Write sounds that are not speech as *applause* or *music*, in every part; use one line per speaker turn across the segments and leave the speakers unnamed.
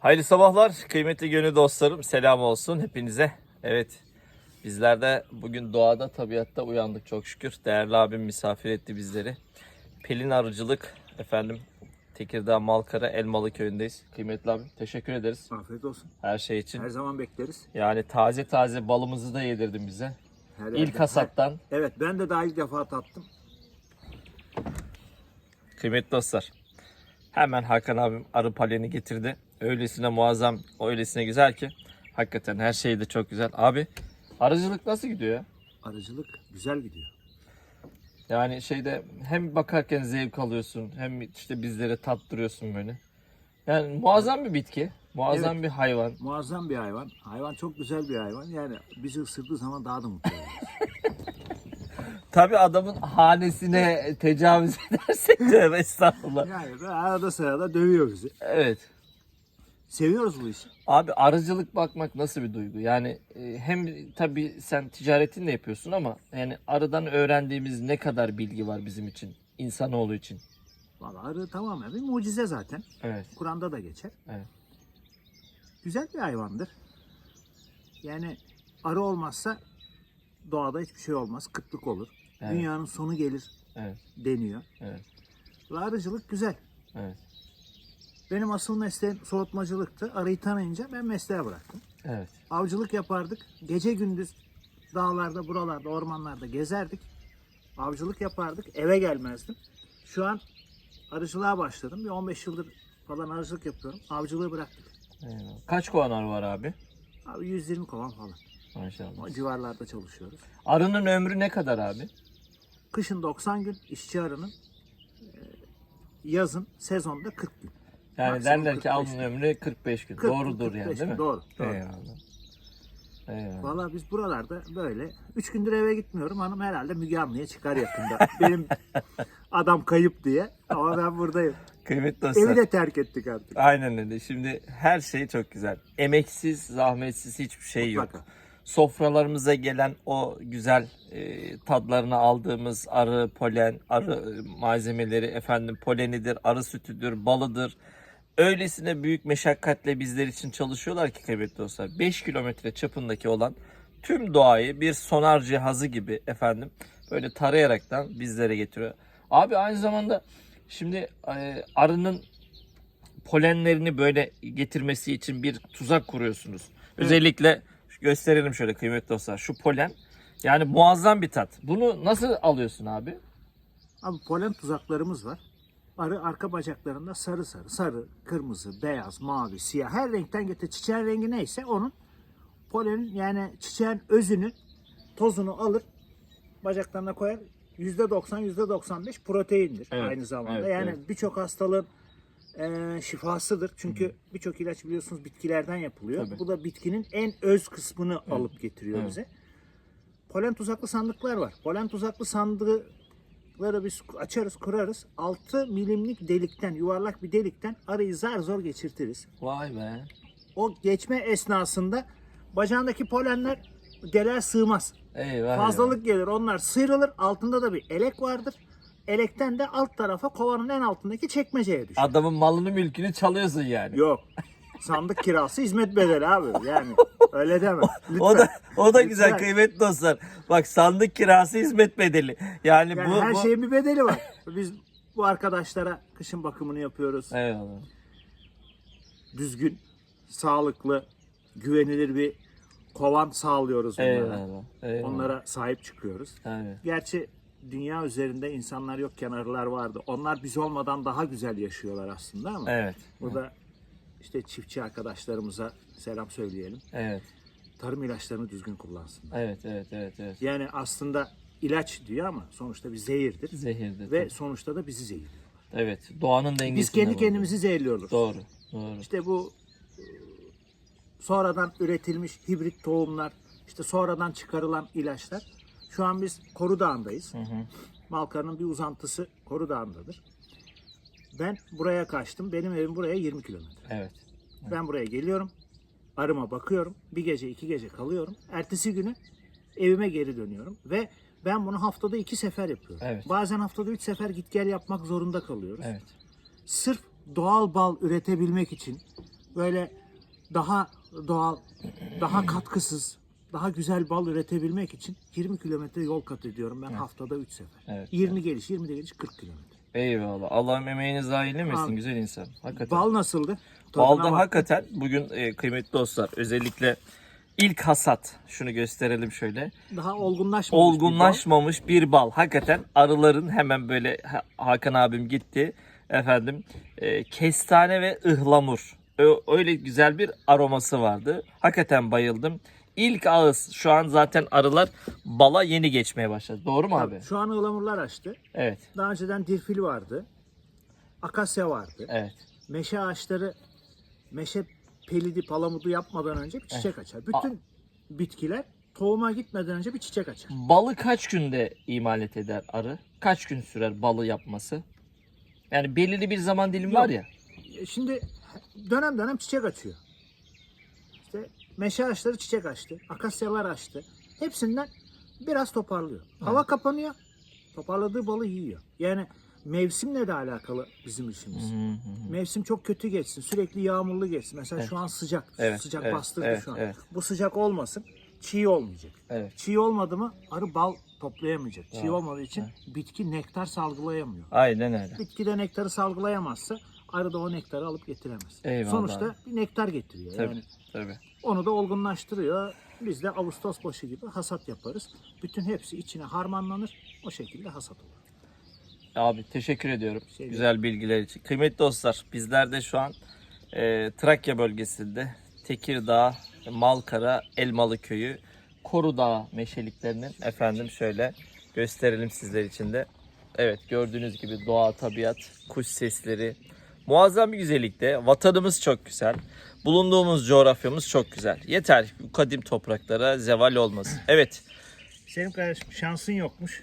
Hayırlı sabahlar kıymetli gönül dostlarım. Selam olsun hepinize. Evet bizler de bugün doğada tabiatta uyandık çok şükür. Değerli abim misafir etti bizleri. Pelin Arıcılık efendim Tekirdağ Malkara Elmalı köyündeyiz. Kıymetli abim teşekkür ederiz
Afiyet olsun.
her şey için.
Her zaman bekleriz.
Yani taze taze balımızı da yedirdin bize.
Her
İlk
yerde.
hasattan
Evet ben de daha ilk defa tattım.
Kıymetli dostlar. Hemen Hakan abim arı paleni getirdi. Öylesine muazzam, öylesine güzel ki. Hakikaten her şey de çok güzel. Abi arıcılık nasıl gidiyor ya?
Arıcılık güzel gidiyor.
Yani şeyde hem bakarken zevk alıyorsun hem işte bizlere tattırıyorsun böyle. Yani muazzam bir bitki. Muazzam bir hayvan.
Muazzam bir hayvan. Hayvan çok güzel bir hayvan. Yani bizi ısırdığı zaman daha da mutlu oluyoruz. *laughs*
Tabi adamın hanesine tecavüz *laughs* edersek tövbe estağfurullah.
yani arada sırada dövüyor bizi.
Evet.
Seviyoruz bu işi.
Abi arıcılık bakmak nasıl bir duygu? Yani e, hem tabii sen ticaretini de yapıyorsun ama yani arıdan öğrendiğimiz ne kadar bilgi var bizim için, insanoğlu için.
Vallahi arı tamamen bir mucize zaten.
Evet.
Kur'an'da da geçer.
Evet.
Güzel bir hayvandır. Yani arı olmazsa doğada hiçbir şey olmaz. Kıtlık olur.
Evet.
Dünyanın sonu gelir
Evet.
deniyor.
Evet.
Ve arıcılık güzel.
Evet.
Benim asıl mesleğim soğutmacılıktı. Arıyı tanıyınca ben mesleğe bıraktım.
Evet.
Avcılık yapardık. Gece gündüz dağlarda, buralarda, ormanlarda gezerdik. Avcılık yapardık. Eve gelmezdim. Şu an arıcılığa başladım. Bir 15 yıldır falan arıcılık yapıyorum. Avcılığı bıraktık.
Eyvallah. Kaç kovan arı var abi?
Abi 120 kovan falan.
Maşallah.
O civarlarda çalışıyoruz.
Arının ömrü ne kadar abi?
Kışın 90 gün işçi arının e, yazın sezonda 40 gün.
Yani
Maksimum
derler ki
45
alnın ömrü 45 gün.
40
Doğrudur
45
yani değil mi?
Doğru. doğru.
Eyvallah. Eyvallah.
Valla biz buralarda böyle. Üç gündür eve gitmiyorum. Hanım herhalde Müge Anlı'ya çıkar yakında. *laughs* Benim adam kayıp diye. Ama ben buradayım.
Kıymetli dostlar.
Evi de terk ettik artık.
Aynen öyle. Şimdi her şey çok güzel. Emeksiz, zahmetsiz hiçbir şey yok. Sofralarımıza gelen o güzel e, tadlarını aldığımız arı, polen, arı e, malzemeleri efendim polenidir, arı sütüdür, balıdır. Öylesine büyük meşakkatle bizler için çalışıyorlar ki kıymetli dostlar. 5 kilometre çapındaki olan tüm doğayı bir sonar cihazı gibi efendim böyle tarayaraktan bizlere getiriyor. Abi aynı zamanda şimdi e, arının polenlerini böyle getirmesi için bir tuzak kuruyorsunuz. Özellikle gösterelim şöyle kıymetli dostlar. Şu polen yani muazzam bir tat. Bunu nasıl alıyorsun abi?
Abi polen tuzaklarımız var. Arı arka bacaklarında sarı sarı, sarı, kırmızı, beyaz, mavi, siyah her renkten getir. Çiçeğin rengi neyse onun polenin yani çiçeğin özünü, tozunu alır bacaklarına koyar. %90, %95 proteindir
Evet,
aynı zamanda.
evet,
yani
evet.
birçok hastalığın e, şifasıdır. Çünkü birçok ilaç biliyorsunuz bitkilerden yapılıyor.
Tabii.
Bu da bitkinin en öz kısmını alıp getiriyor
Evet.
bize. Polen tuzaklı sandıklar var. Polen tuzaklı sandıkları biz açarız, kurarız. 6 milimlik delikten, yuvarlak bir delikten arıyı zar zor geçirtiriz.
Vay be.
O geçme esnasında bacağındaki polenler deliğe sığmaz.
Eyvah.
Fazlalık gelir. Onlar sıyrılır. Altında da bir elek vardır. Elekten de alt tarafa kovanın en altındaki çekmeceye düşer.
Adamın malını mülkünü çalıyorsun yani.
Yok. Sandık kirası hizmet bedeli abi. Yani öyle deme. Lütfen. *laughs*
O da o da güzel
Lütfen.
kıymetli dostlar. Bak sandık kirası hizmet bedeli. Yani,
Yani
bu
her
bu
şeyin bir bedeli var. Biz bu arkadaşlara kışın bakımını yapıyoruz.
Eyvallah.
Düzgün, sağlıklı, güvenilir bir kovan sağlıyoruz onlara.
Eyvallah. Eyvallah.
Onlara sahip çıkıyoruz.
Evet.
Gerçi dünya üzerinde insanlar yokken arılar vardı. Onlar biz olmadan daha güzel yaşıyorlar aslında ama
Evet.
burada işte çiftçi arkadaşlarımıza selam söyleyelim.
Evet.
Tarım ilaçlarını düzgün kullansınlar.
Evet, evet, evet, evet.
Yani aslında ilaç diyor ama sonuçta bir zehirdir.
Zehirdir.
Ve sonuçta da bizi zehirliyor.
Evet. Doğanın dengesinde.
Biz kendi kendimizi zehirliyoruz.
Doğru. Doğru.
İşte bu e, sonradan üretilmiş hibrit tohumlar, işte sonradan çıkarılan ilaçlar. Şu an biz Koru Dağı'ndayız.
Hı hı.
Malkara'nın bir uzantısı Koru Dağı'ndadır. Ben buraya kaçtım. Benim evim buraya 20 kilometre.
Evet.
Ben buraya geliyorum. Arıma bakıyorum. Bir gece iki gece kalıyorum. Ertesi günü evime geri dönüyorum. Ve ben bunu haftada iki sefer yapıyorum.
Evet.
Bazen haftada üç sefer git gel yapmak zorunda kalıyoruz.
Evet.
Sırf doğal bal üretebilmek için böyle daha doğal, daha katkısız, daha güzel bal üretebilmek için 20 kilometre yol kat ediyorum ben haftada 3 sefer.
Evet.
20 geliş, 20 de geliş 40 kilometre.
Eyvallah. Allah'ım emeğini zayi eylemesin
Abi.
güzel insan. Hakikaten.
Bal nasıldı? Tadına
Balda
bak.
hakikaten bugün e, kıymetli dostlar özellikle ilk hasat şunu gösterelim şöyle.
daha olgunlaşmamış. bir bal.
Olgunlaşmamış bir bal. Hakikaten arıların hemen böyle Ha- Hakan abim gitti. Efendim e, kestane ve ıhlamur. Öyle güzel bir aroması vardı. Hakikaten bayıldım. İlk ağız şu an zaten arılar bala yeni geçmeye başladı. Doğru mu abi?
Şu an ıhlamurlar açtı.
Evet.
Daha önceden dirfil vardı. Akasya vardı.
Evet.
Meşe ağaçları meşe pelidi palamudu yapmadan önce bir çiçek açar. Bütün bitkiler tohuma gitmeden önce bir çiçek açar.
Balı kaç günde imalat eder arı? Kaç gün sürer balı yapması? Yani belirli bir zaman dilimi var ya.
E, Şimdi dönem dönem çiçek açıyor. İşte meşe ağaçları çiçek açtı. Akasyalar açtı. Hepsinden biraz toparlıyor. Hava kapanıyor. Toparladığı balı yiyor. Yani mevsimle de alakalı bizim işimiz.
Hı hı.
Mevsim çok kötü geçsin. Sürekli yağmurlu geçsin. Mesela şu an sıcak.
Evet,
sıcak
evet,
bastırdı
evet,
şu an.
evet.
Bu sıcak olmasın. Çiğ olmayacak.
Evet.
Çiğ olmadı mı arı bal toplayamayacak. Çiğ
Evet,
olmadığı için bitki nektar salgılayamıyor.
Aynen öyle.
Bitki de nektarı salgılayamazsa arı da o nektarı alıp getiremez.
Eyvallah
Sonuçta bir nektar getiriyor.
Tabii.
Yani
Tabii.
Onu da olgunlaştırıyor. Biz de Ağustos başı gibi hasat yaparız. Bütün hepsi içine harmanlanır. O şekilde hasat olur.
Abi teşekkür ediyorum
Şey
güzel bilgiler için. Kıymetli dostlar bizler de şu an e, Trakya bölgesinde Tekirdağ, Malkara, Elmalı Köyü, Korudağ meşeliklerinin efendim şöyle gösterelim sizler için de. Evet gördüğünüz gibi doğa, tabiat, kuş sesleri muazzam bir güzellikte. Vatanımız çok güzel. Bulunduğumuz coğrafyamız çok güzel. Yeter bu kadim topraklara zeval olmasın. Evet.
Senin kardeşim şansın yokmuş.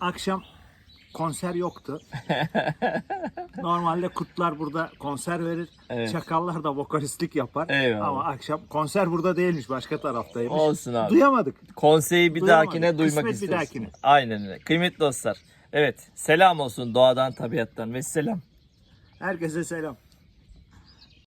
Akşam konser yoktu. *laughs* Normalde kurtlar burada konser verir.
Evet.
Çakallar da vokalistlik yapar.
Eyvallah.
Ama akşam konser burada değilmiş. Başka taraftaymış.
Olsun abi.
Duyamadık.
Konseyi bir
Duyamadık.
dahakine duymak
Kısmet bir
istiyoruz.
dahakine.
Aynen öyle. Kıymetli dostlar. Evet. Selam olsun doğadan, tabiattan ve selam.
Herkese selam.